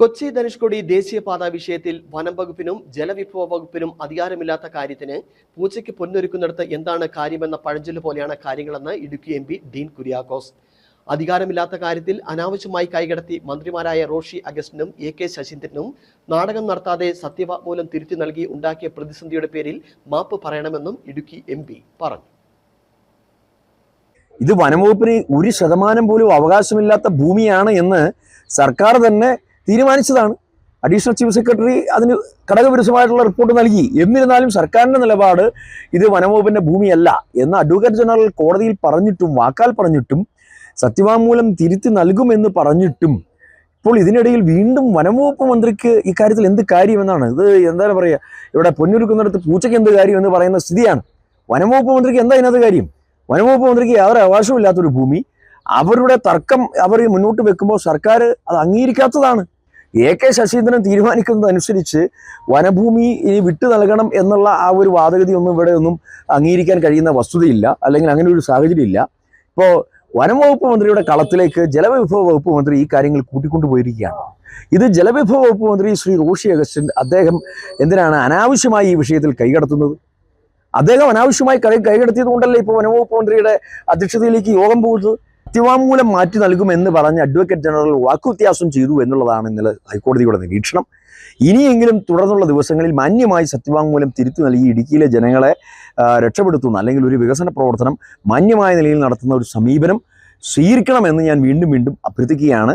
കൊച്ചി ധനുഷ്കോടി ദേശീയപാത വിഷയത്തിൽ വനം വകുപ്പിനും ജലവിഭവ വകുപ്പിനും അധികാരമില്ലാത്ത കാര്യത്തിന് പൂച്ചയ്ക്ക് പൊന്നൊരുക്കുന്നിടത്ത് എന്താണ് കാര്യമെന്ന പഴഞ്ചൊല്ല് പോലെയാണ് കാര്യങ്ങളെന്ന് ഇടുക്കി എം പി ഡീൻ കുര്യാക്കോസ്. അധികാരമില്ലാത്ത കാര്യത്തിൽ അനാവശ്യമായി കൈകടത്തി മന്ത്രിമാരായ റോഷി അഗസ്റ്റിനും എ കെ ശശീന്ദ്രനും നാടകം നടത്താതെ സത്യവാങ്മൂലം തിരുത്തി നൽകി ഉണ്ടാക്കിയ പ്രതിസന്ധിയുടെ പേരിൽ മാപ്പ് പറയണമെന്നും ഇടുക്കി എം പറഞ്ഞു. ഇത് വനംവകുപ്പിന് ഒരു ശതമാനം പോലും അവകാശമില്ലാത്ത ഭൂമിയാണ് എന്ന് സർക്കാർ തന്നെ തീരുമാനിച്ചതാണ്. അഡീഷണൽ ചീഫ് സെക്രട്ടറി അതിന് ഘടകവിരുദ്ധമായിട്ടുള്ള റിപ്പോർട്ട് നൽകി. എന്നിരുന്നാലും സർക്കാരിന്റെ നിലപാട് ഇത് വനംവകുപ്പിന്റെ ഭൂമിയല്ല എന്ന് അഡ്വക്കേറ്റ് ജനറൽ കോടതിയിൽ പറഞ്ഞിട്ടും വാക്കാൽ പറഞ്ഞിട്ടും സത്യവാങ്മൂലം തിരുത്തി നൽകുമെന്ന് പറഞ്ഞിട്ടും ഇപ്പോൾ ഇതിനിടയിൽ വീണ്ടും വനംവകുപ്പ് മന്ത്രിക്ക് ഇക്കാര്യത്തിൽ എന്ത് കാര്യമെന്നാണ്? ഇത് എന്താണ് പറയുക ഇവിടെ പൊന്നൊരുക്കുന്നിടത്ത് പൂച്ചയ്ക്ക് എന്ത് കാര്യം എന്ന് പറയുന്ന സ്ഥിതിയാണ്. വനംവകുപ്പ് മന്ത്രിക്ക് എന്താ ഇതിനകത്ത് കാര്യം? വനംവകുപ്പ് മന്ത്രിക്ക് യാതൊരു അവകാശവും ഇല്ലാത്തൊരു ഭൂമി. അവരുടെ തർക്കം അവർ മുന്നോട്ട് വെക്കുമ്പോൾ സർക്കാർ അത് അംഗീകരിക്കാത്തതാണ്. എ കെ ശശീന്ദ്രൻ തീരുമാനിക്കുന്നതനുസരിച്ച് വനഭൂമി ഇനി വിട്ടു നൽകണം എന്നുള്ള ആ ഒരു വാദഗതി ഒന്നും ഇവിടെ ഒന്നും അംഗീകരിക്കാൻ കഴിയുന്ന വസ്തുതയില്ല. അല്ലെങ്കിൽ അങ്ങനെ ഒരു സാഹചര്യമില്ല ഇപ്പോൾ വനം വകുപ്പ് മന്ത്രിയുടെ കളത്തിലേക്ക് ജലവിഭവ വകുപ്പ് മന്ത്രി ഈ കാര്യങ്ങൾ കൂട്ടിക്കൊണ്ടുപോയിരിക്കുകയാണ് ഇത് ജലവിഭവ വകുപ്പ് മന്ത്രി ശ്രീ റോഷി അഗസ്റ്റിൻ അദ്ദേഹം എന്തിനാണ് അനാവശ്യമായി ഈ വിഷയത്തിൽ കൈകടത്തുന്നത് അദ്ദേഹം അനാവശ്യമായി കൈ കൈകടത്തിയത് കൊണ്ടല്ലേ ഇപ്പോൾ വനംവകുപ്പ് മന്ത്രിയുടെ അധ്യക്ഷതയിലേക്ക് യോഗം പോകുന്നത്? സത്യവാങ്മൂലം മാറ്റി നൽകുമെന്ന് പറഞ്ഞ് അഡ്വക്കേറ്റ് ജനറൽ വാക്കുവ്യത്യാസം ചെയ്തു എന്നുള്ളതാണ് ഇന്നലെ ഹൈക്കോടതിയുടെ നിരീക്ഷണം. ഇനിയെങ്കിലും തുടർന്നുള്ള ദിവസങ്ങളിൽ മാന്യമായി സത്യവാങ്മൂലം തിരുത്തി നൽകി ഇടുക്കിയിലെ ജനങ്ങളെ രക്ഷപ്പെടുത്തുന്ന അല്ലെങ്കിൽ ഒരു വികസന പ്രവർത്തനം മാന്യമായ നിലയിൽ നടത്തുന്ന ഒരു സമീപനം സ്വീകരിക്കണമെന്ന് ഞാൻ വീണ്ടും വീണ്ടും അഭ്യർത്ഥിക്കുകയാണ്.